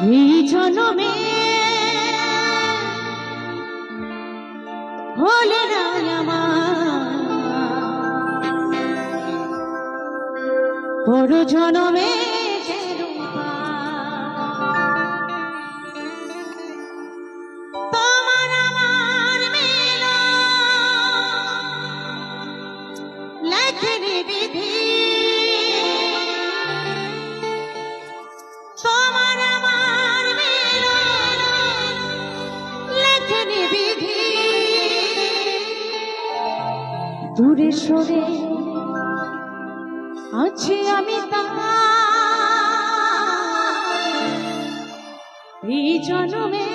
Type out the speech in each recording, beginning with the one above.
এই জনমে হলে আমার বড় জনমে সুরে আছি আমি এই জন্মে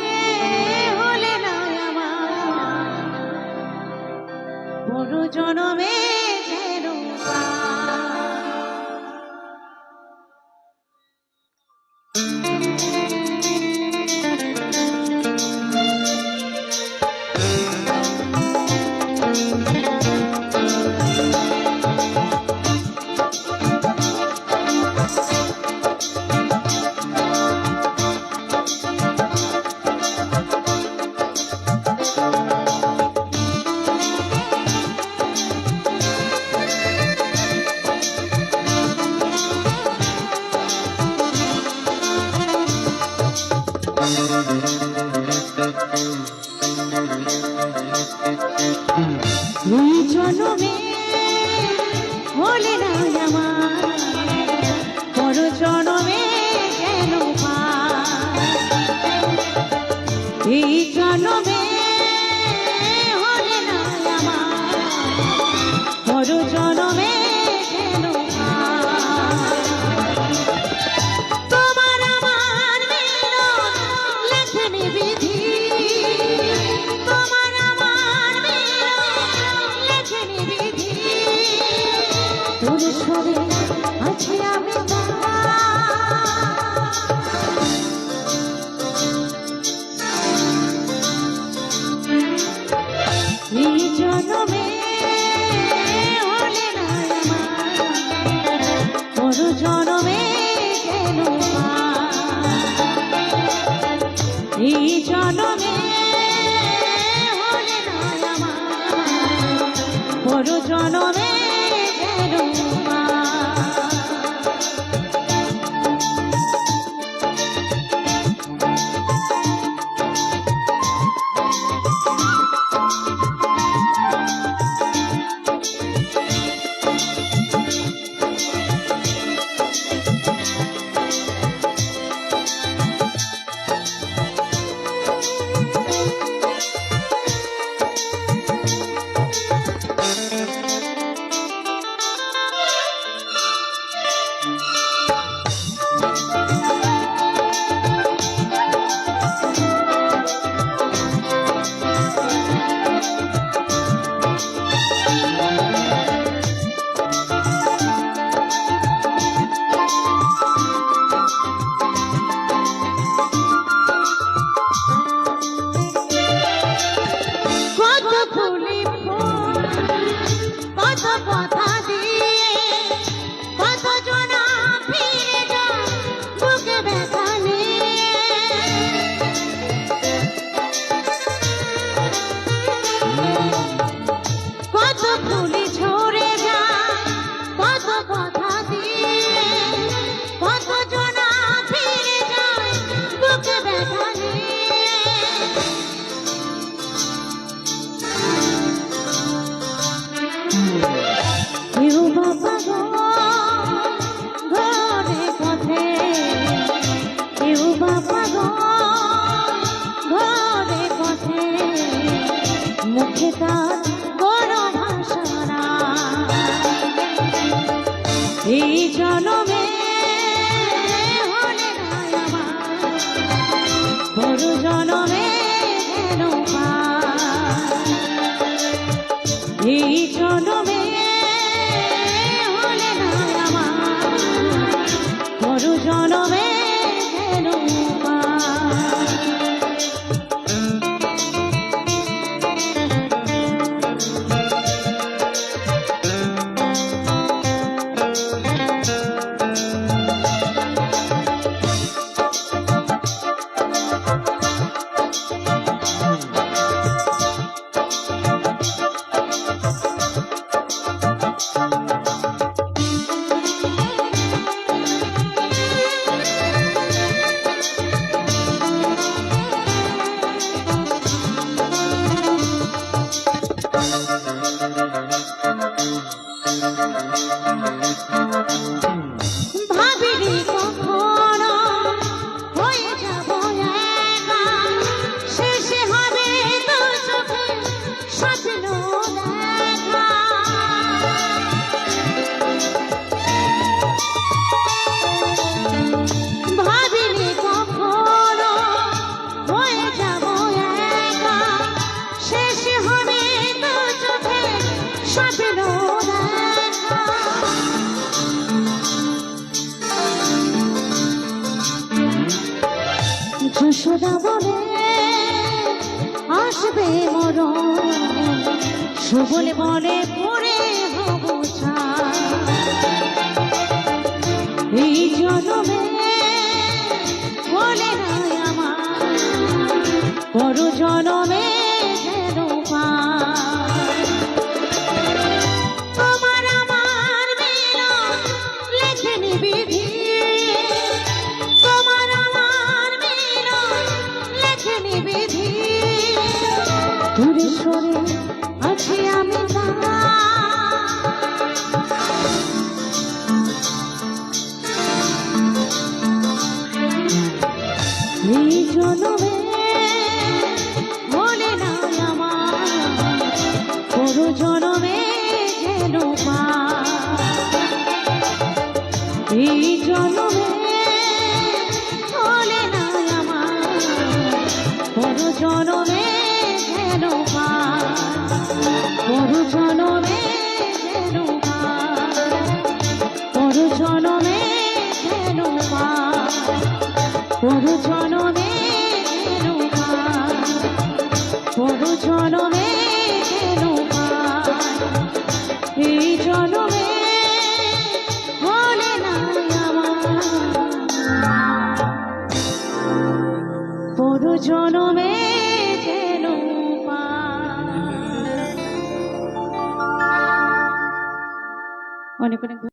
তোর সরে আছি আমি এই জনমে হলে না পর জনমে কেন এই জনমে হলে না পর জনমে நேரம் মুখে তার গরম সারা। এই জনমে হলে জনমে কেন সুসুরা আসবে মরণ। সুবল পরে এই জনমে বলে নাই আমার পর জনমে জনমে অনেক অনেক